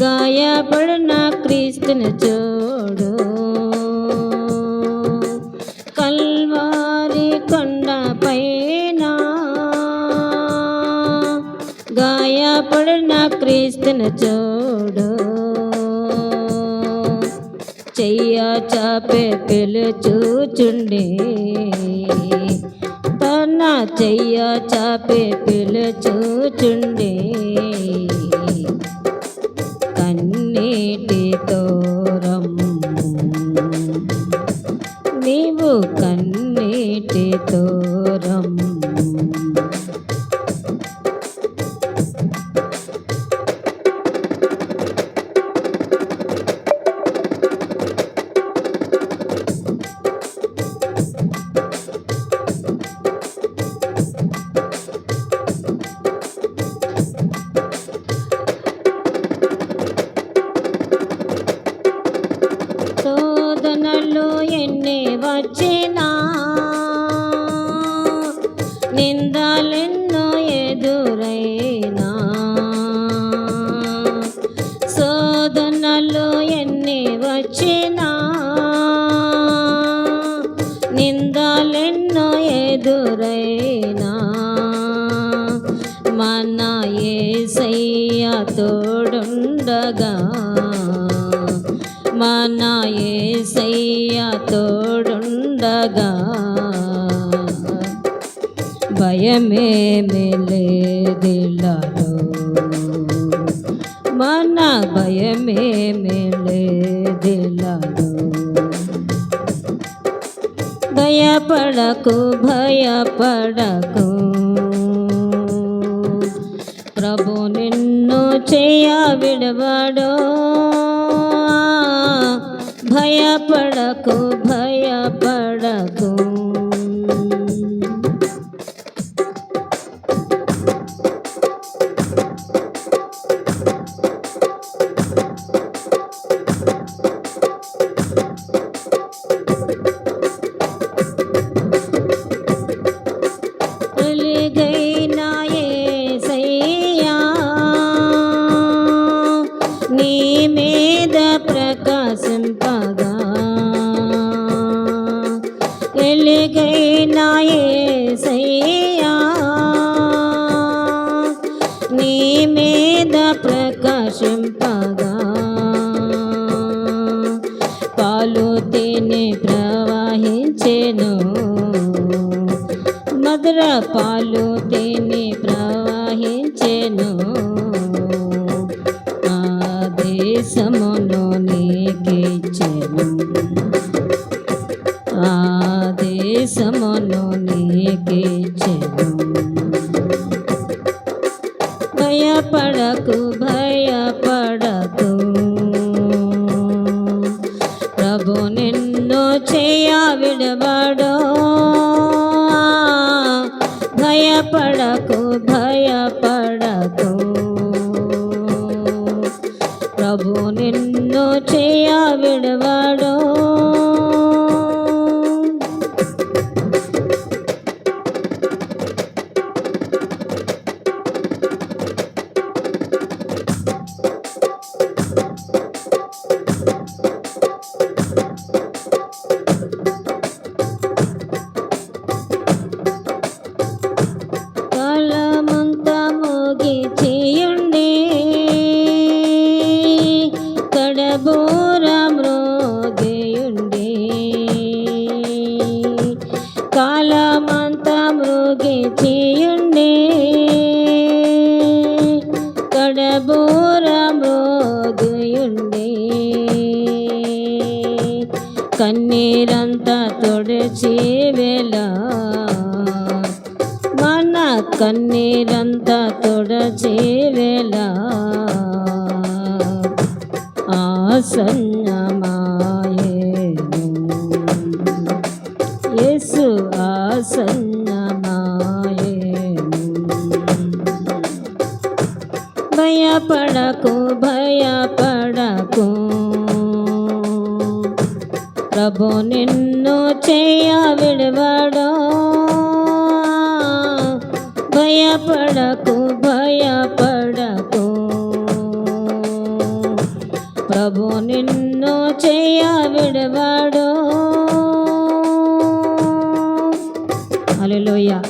గాయపడిన క్రీస్తుని చూడు. కల్వారి కొండ పైన గాయపడిన క్రీస్తుని చూడు. చెయ్య చాపే పిలుచుచుండి తన చెయ్య చాపే పిలుచూచుండే মিটিত శోధనలు ఎన్ని వచ్చినా నిందలెన్నో ఎదురైనా శోధనలు ఎన్ని వచ్చినా నిందలెన్నో ఎదురైనా మన ఏసయ్య తోడుండగా మన ఏసయ్య తోడుండగా. భయమేమి లేదిల్లలో మన భయమేమి లేదిల్లలో భయపడకు భయపడకు. ప్రభు నిన్ను చేయ విడవడో. భయపడకు భయపడకు మీద ప్రకాశింపగా పాలు తేనె ప్రవహించెను. మధుర పాలు తేనె ప్రవహించెను. ఆ దేశమును భయపడకు భయపడకు. ప్రభు నిన్ను చేయ విడబడో భయపడకు భయపడకు. ప్రభు నిన్ను చేయ విడబడు కాలమంతా మృగి చేయుండి కడబోర మృగయుండి. కన్నీరంతా తొడచి వేళ. మన కన్నీరంతా తొడచి వేళ. ఆసన్నమాయేను యేసు భయపడకు భయపడకు. ప్రభు నిన్ను చేయ విడవడో. భయపడకు భయపడకు. చేయ విడవడో. aleluya.